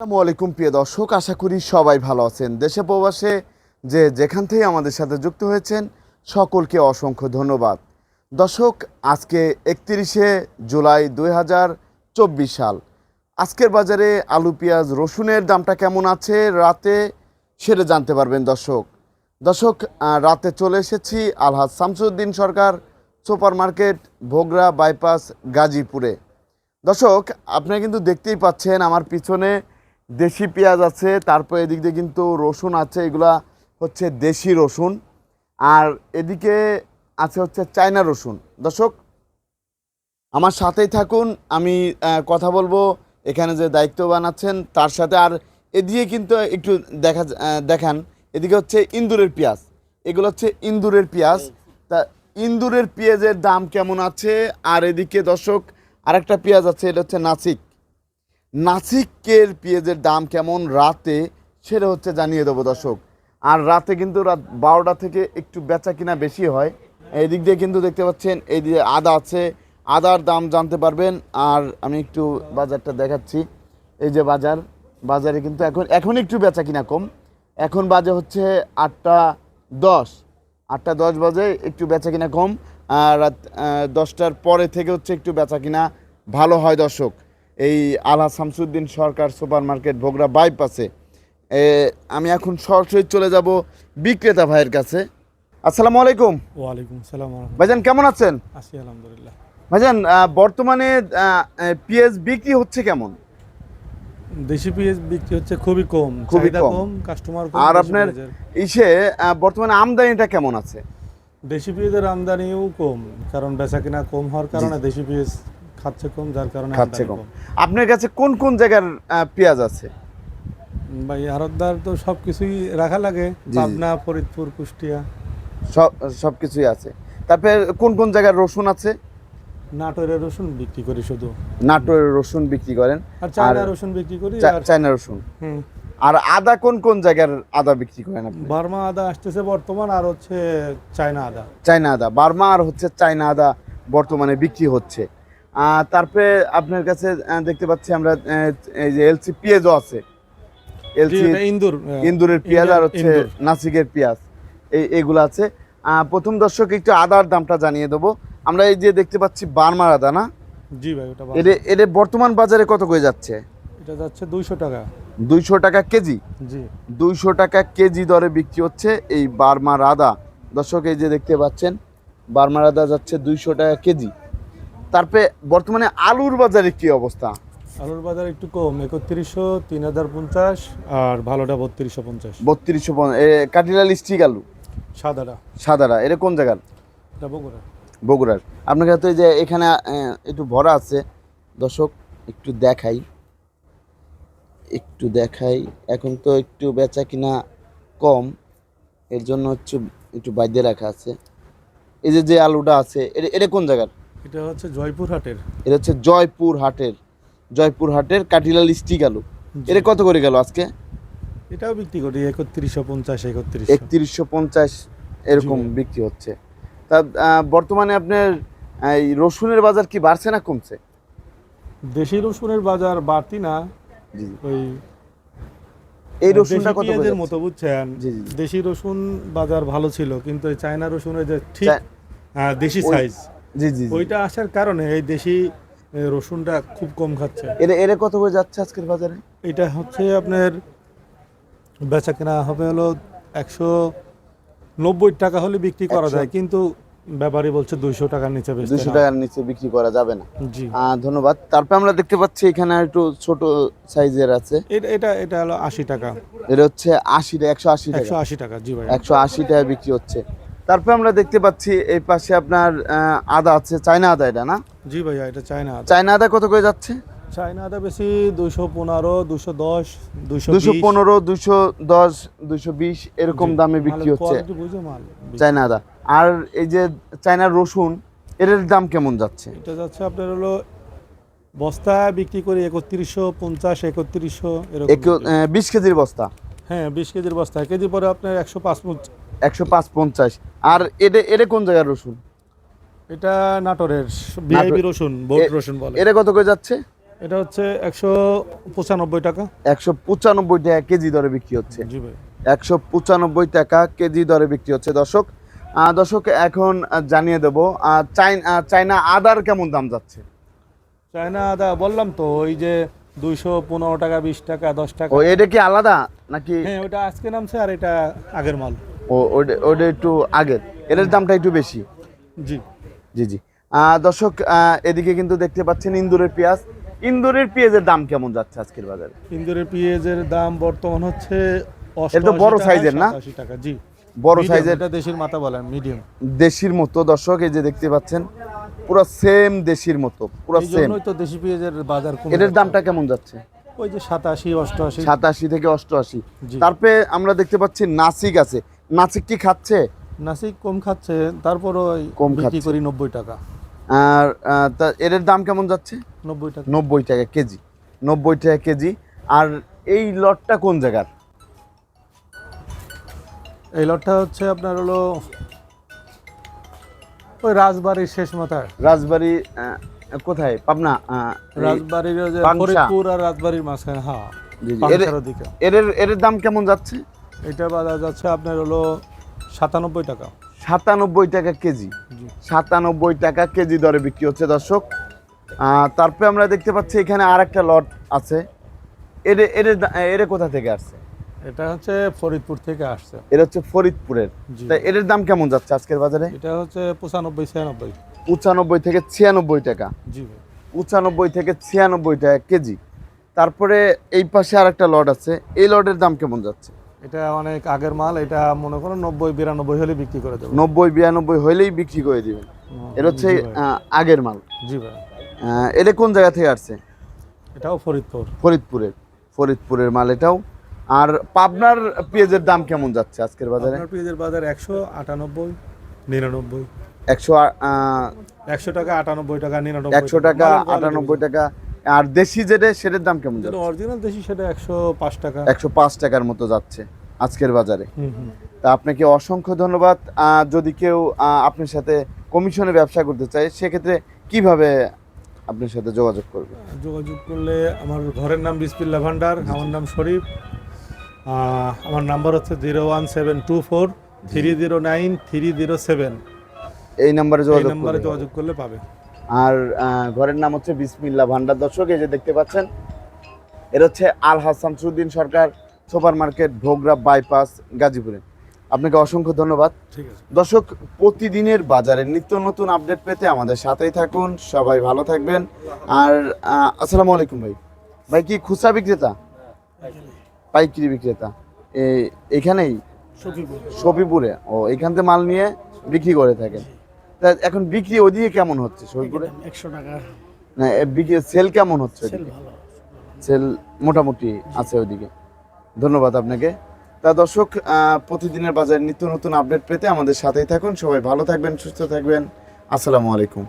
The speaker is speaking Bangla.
আসসালামু আলাইকুম, প্রিয় দর্শক। আশা করি সবাই ভালো আছেন। দেশে প্রবাসে যে যেখান থেকে আমাদের সাথে যুক্ত হয়েছেন, সকলকে অসংখ্য ধন্যবাদ। দর্শক, আজকে একত্রিশে জুলাই দুই হাজার চব্বিশ সাল। আজকের বাজারে আলু, পেঁয়াজ, রসুনের দামটা কেমন আছে রাতে, সেটা জানতে পারবেন দর্শক। দর্শক রাতে চলে এসেছি Alhaj Shamsuddin Sarkar super market Bhogra bypass, গাজীপুরে। দর্শক, আপনারা কিন্তু দেখতেই পাচ্ছেন আমার পিছনে দেশি পেঁয়াজ আছে, তারপর এদিক দিয়ে কিন্তু রসুন আছে, এগুলা হচ্ছে দেশি রসুন। আর এদিকে আছে হচ্ছে চায়না রসুন। দর্শক, আমার সাথেই থাকুন, আমি কথা বলব, এখানে যে দায়িত্ববান আছেন, তার সাথে। আর এদিকে কিন্তু একটু দেখা দেখান, এদিকে হচ্ছে ইন্দুরের পেঁয়াজ। এগুলো হচ্ছে ইন্দুরের পেঁয়াজ। তা ইন্দুরের পেঁয়াজের দাম কেমন আছে? আর এদিকে দর্শক, আরেকটা পেঁয়াজ আছে, এটা হচ্ছে নাসিক। নাসিকের পেঁয়াজের দাম কেমন রাতে, সেটা হচ্ছে জানিয়ে দেবো দর্শক। আর রাতে কিন্তু রাত বারোটা থেকে একটু বেচা কিনা বেশি হয়। এই দিক দিয়ে কিন্তু দেখতে পাচ্ছেন, এই দিয়ে আদা আছে, আদার দাম জানতে পারবেন। আর আমি একটু বাজারটা দেখাচ্ছি। এই যে বাজার, বাজারে কিন্তু এখন এখন একটু বেচা কিনা কম। এখন বাজে হচ্ছে আটটা দশ। আটটা দশ বাজে, একটু বেচা কিনা কম। আর রাত দশটার পরে থেকে হচ্ছে একটু বেচা কিনা ভালো হয় দর্শক। এই আলা শামসুদ্দিন সরকার সুপার মার্কেট ভোগড়া বাইপাসে আমি এখন সরাসরি চলে যাব বিক্রেতা ভাইয়ের কাছে। আসসালামু আলাইকুম। ওয়ালাইকুম সালাম ভাইজান কেমন আছেন? আছি আলহামদুলিল্লাহ। ভাইজান বর্তমানে পিএস বিক্রি হচ্ছে কেমন? দেশি পেঁয়াজ বিক্রি হচ্ছে খুবই কম খুবই কম। কাস্টমার আর আপনার ইসে বর্তমানে আমদানিটা কেমন আছে? দেশি পেঁয়াজের আমদানিও কম কারণ বেচা কিনা কম হওয়ার কারণে দেশি পেঁয়াজ খাচ্ছে কম যার কারণে খাচ্ছে কম। আপনার কাছে কোন কোন জায়গার পেঁয়াজ আছে? ভাই আরতদার তো সব কিছুই রাখা লাগে। পাবনা ফরিদপুর কুষ্টিয়া। সব সব কিছুই আছে। তারপরে কোন কোন জায়গার রসুন আছে? নাটোরের রসুন বিক্রি করি শুধু। নাটোরের রসুন বিক্রি করেন। আর চায়না রসুন বিক্রি করি আর চায়না রসুন। আর আদা কোন কোন জায়গার আদা বিক্রি করেন আপনি? বার্মা আদা আসতেছে বর্তমান আর হচ্ছে চায়না আদা। চায়না আদা। বার্মা আর হচ্ছে চায়না আদা বর্তমানে বিক্রি হচ্ছে। তারপরে আপনার কাছে দেখতে পাচ্ছি আমরা এই যে এলসি পেঁয়াজও আছে। এলসি ইন্দুর ইন্দুরের পেঁয়াজ আর হচ্ছে নাসিকের পেঁয়াজ। এই এগুলো আছে। প্রথম দর্শক একটু আদার দামটা জানিয়ে দেবো। আমরা এই যে দেখতে পাচ্ছি বার্মার আদা না জি ভাই ওটা। এটা এটা বর্তমান বাজারে কত করে যাচ্ছে? এটা যাচ্ছে দুইশো টাকা। দুইশো টাকা কেজি? জি। দুইশো টাকা কেজি দরে বিক্রি হচ্ছে এই বার্মার আদা। দর্শক এই যে দেখতে পাচ্ছেন বার্মার আদা যাচ্ছে দুইশো টাকা কেজি। তারপরে বর্তমানে আলুর বাজারে কি অবস্থা? আলুর বাজার একটু কম একত্রিশশো তিন হাজার পঞ্চাশ আর ভালোটা বত্রিশশো পঞ্চাশ। বত্রিশশো কাটিলাল স্টিক আলু? সাদাটা। সাদারা এটা কোন জায়গার এটা বগুড়া। বগুড়ার। আপনার কাছে যে এখানে একটু ভরা আছে। দর্শক একটু দেখাই। একটু দেখাই। এখন তো একটু বেচা কিনা কম। এর জন্য হচ্ছে একটু বাইরে রাখা আছে। এই যে যে আলুটা আছে এটা এটা কোন জায়গার? এটা হচ্ছে জয়পুর হাটের এটা হচ্ছে জয়পুর হাটের জয়পুর হাটের কাটিলাল স্টিক আলু এটা কত করে গেল আজকে? এটাও বিক্রি করি একত্রিশশো পঞ্চাশ একত্রিশ একত্রিশশো পঞ্চাশ এরকম বিক্রি হচ্ছে। তা বর্তমানে আপনার এই রসুনের বাজার কি বাড়ছে না কমছে? দেশি রসুনের বাজার বাড়তি না। জি। ওই এই রসুনটা কত করে মতো বুঝছেন। দেশি রসুন বাজার ভালো ছিল কিন্তু চায়না রসুনের যে ঠিক দেশি সাইজ জি জি ওইটা আসার কারণে এই দেশি রসুনটা খুব কম খাচ্ছে। এর এর কত করে যাচ্ছে আজকের বাজারে? এটা হচ্ছে আপনার বেচা কেনা হবে হলো একশো নব্বই টাকা হলে বিক্রি করা যায় কিন্তু ব্যাপারী বলছে দুইশো টাকার নিচে না। টাকার নিচে বিক্রি করা যাবে না। জি। ধন্যবাদ। তারপর আমরা দেখতে পাচ্ছি এখানে একটু ছোট সাইজের আছে। এটা এটা এটা হলো আশি টাকা। এটা হচ্ছে আশি একশো আশি একশো আশি টাকা জি ভাই। একশো আশি টাকা বিক্রি হচ্ছে। তারপর আমরা দেখতে পাচ্ছি এই পাশে আপনার আদা আছে চায়না আদা এটা না? জি ভাইয়া এটা চায়না আদা। চায়না আদা কত করে যাচ্ছে? চায়না আদা বেশি দুইশো পনেরো দুশো দশ দুশো দুশো পনেরো দুশো দশ দুশো বিশ এরকম দামে বিক্রি হচ্ছে চায়না আদা। আর এই যে চায়নার রসুন এর দাম কেমন যাচ্ছে? এটা যাচ্ছে আপনার হলো বস্তা বিক্রি করি একত্রিশশো পঞ্চাশ একত্রিশশো এরকম বিশ কেজির বস্তা? হ্যাঁ বিশ কেজির বস্তা। কেজি পরে আপনার একশো পাঁচ একশো পাঁচ পঞ্চাশ। আর এটা এটা কোন জায়গার রসুন? এটা নাটোরের বিআইবি রসুন বোট রসুন বলে। এটা কত করে যাচ্ছে? এটা হচ্ছে একশো পঁচানব্বই টাকা। একশো পঁচানব্বই টাকা কেজি দরে বিক্রি হচ্ছে। একশো পঁচানব্বই টাকা কেজি দরে বিক্রি হচ্ছে দর্শক। দর্শক এখন জানিয়ে দেবো চাইন- আদার কেমন দাম যাচ্ছে? চায়না আদা বললাম তো ওই যে দুইশো পনেরো টাকা বিশ টাকা দশ টাকা। ও এটা কি আলাদা নাকি? হ্যাঁ ওটা আজকে নামছে আর এটা আগের মাল। ও ওটা- একটু আগের। এটার দামটা একটু বেশি। জি। জি জি। দর্শক এদিকে কিন্তু দেখতে পাচ্ছেন ইন্দুরের পেঁয়াজ। ইন্দুরের পেঁয়াজের দাম কেমন যাচ্ছে আজকের বাজারে? ইন্দুরের পেঁয়াজের দাম বর্তমান হচ্ছে এটা বড় সাইজের না? টাকা জি। বড় সাইজের। এটা দেশের মাথা বলেন মিডিয়াম দেশির মতো দর্শক এই যে দেখতে পাচ্ছেন পুরো সেম দেশির মতো পুরো সেম তো দেশি পেঁয়াজের বাজার কমে এটার দামটা কেমন যাচ্ছে? ওই যে সাতাশি অষ্টআশি। সাতাশি থেকে অষ্টআশি। তারপরে আমরা দেখতে পাচ্ছি নাসিক আছে। নাসিক কি খাচ্ছে? নাসিক কম খাচ্ছে তারপর ওই কম বিক্রি। করি নব্বই টাকা। আর তা এর দাম কেমন যাচ্ছে? নব্বই টাকা। নব্বই টাকা কেজি। নব্বই টাকা কেজি। আর এই লটটা কোন জায়গার? এই লটটা হচ্ছে আপনার হলো ওই রাজবাড়ির শেষ মাথায়। রাজবাড়ি কোথায়? পাবনা রাজবাড়ির। ফরিদপুর আর রাজবাড়ির মাঝখানে হ্যাঁ এর এর দাম কেমন যাচ্ছে? এটা বাজার যাচ্ছে আপনার হলো সাতানব্বই টাকা। সাতানব্বই টাকা কেজি। সাতানব্বই টাকা কেজি দরে বিক্রি হচ্ছে দর্শক। তারপরে আমরা দেখতে পাচ্ছি এখানে আর একটা লট আছে। এর এর এর কোথা থেকে আসছে? এটা হচ্ছে ফরিদপুর থেকে আসছে। এর হচ্ছে ফরিদপুরের। এর দাম কেমন যাচ্ছে আজকের বাজারে? এটা হচ্ছে পঁচানব্বই ছিয়ানব্বই। পঁচানব্বই থেকে ছিয়ানব্বই টাকা। জি। পঁচানব্বই থেকে ছিয়ানব্বই টাকা কেজি। তারপরে এই পাশে আর একটা লট আছে। এই লটের দাম কেমন যাচ্ছে? এটা অনেক আগের মাল এটা মনে করো নব্বই বিরানব্বই হলে বিক্রি করে দেবো। নব্বই বিরানব্বই হইলেই বিক্রি করে দিবেন। এর হচ্ছে আগের মাল। জি ভাই। এটা কোন জায়গা থেকে আসছে? এটাও ফরিদপুর। ফরিদপুরের। ফরিদপুরের মাল এটাও। আর পাবনার পেঁয়াজের দাম কেমন যাচ্ছে আজকের বাজারে? পেঁয়াজের বাজার একশো আটানব্বই নিরানব্বই। একশো একশো টাকা আটানব্বই টাকা নিরানব্বই একশো টাকা আটানব্বই টাকা। আর দেশি যেটা সেটার দাম কেমন যাচ্ছে? অরিজিনাল দেশি সেটা একশো পাঁচ টাকা। একশো পাঁচ টাকার মতো যাচ্ছে। আজকের বাজারে। তা আপনাকে অসংখ্য ধন্যবাদ। যদি কেউ আপনার সাথে কমিশনে ব্যবসা করতে চায় সেক্ষেত্রে কীভাবে আপনার সাথে যোগাযোগ করবে? যোগাযোগ করলে আমার ঘরের নাম বিসপিল্লা ভান্ডার আমার নাম শরীফ। আমার নাম্বার হচ্ছে zero one seven two four three zero nine three zero seven. এই নাম্বারে যোগাযোগ নাম্বারে যোগাযোগ করলে পাবে। আর ঘরের নাম হচ্ছে বিসমিল্লা ভান্ডার। দর্শক এই যে দেখতে পাচ্ছেন এর হচ্ছে Al Hasan Suddin Sarkar. Super market Bhogra bypass গাজীপুরে। আপনাকে অসংখ্য ধন্যবাদ। ঠিক আছে। দর্শক প্রতিদিনের বাজারের নিত্য নতুন আপডেট পেতে আমাদের সাথেই থাকুন। সবাই ভালো থাকবেন। আর আসসালামু আলাইকুম ভাই। ভাই কি খুচরা বিক্রেতা? পাইকারি বিক্রেতা। এখানেই? সফিপুরে ও এখান থেকে মাল নিয়ে বিক্রি করে থাকেন। তা এখন বিক্রি ওদিকে কেমন হচ্ছে সফিপুরে একশো টাকা। না বিক্রি সেল কেমন হচ্ছে সেল সেল মোটামুটি আছে ওইদিকে ধন্যবাদ আপনাকে। তা দর্শক প্রতিদিনের বাজারে নিত্য নতুন আপডেট পেতে আমাদের সাথেই থাকুন। সবাই ভালো থাকবেন, সুস্থ থাকবেন। আসসালামু আলাইকুম।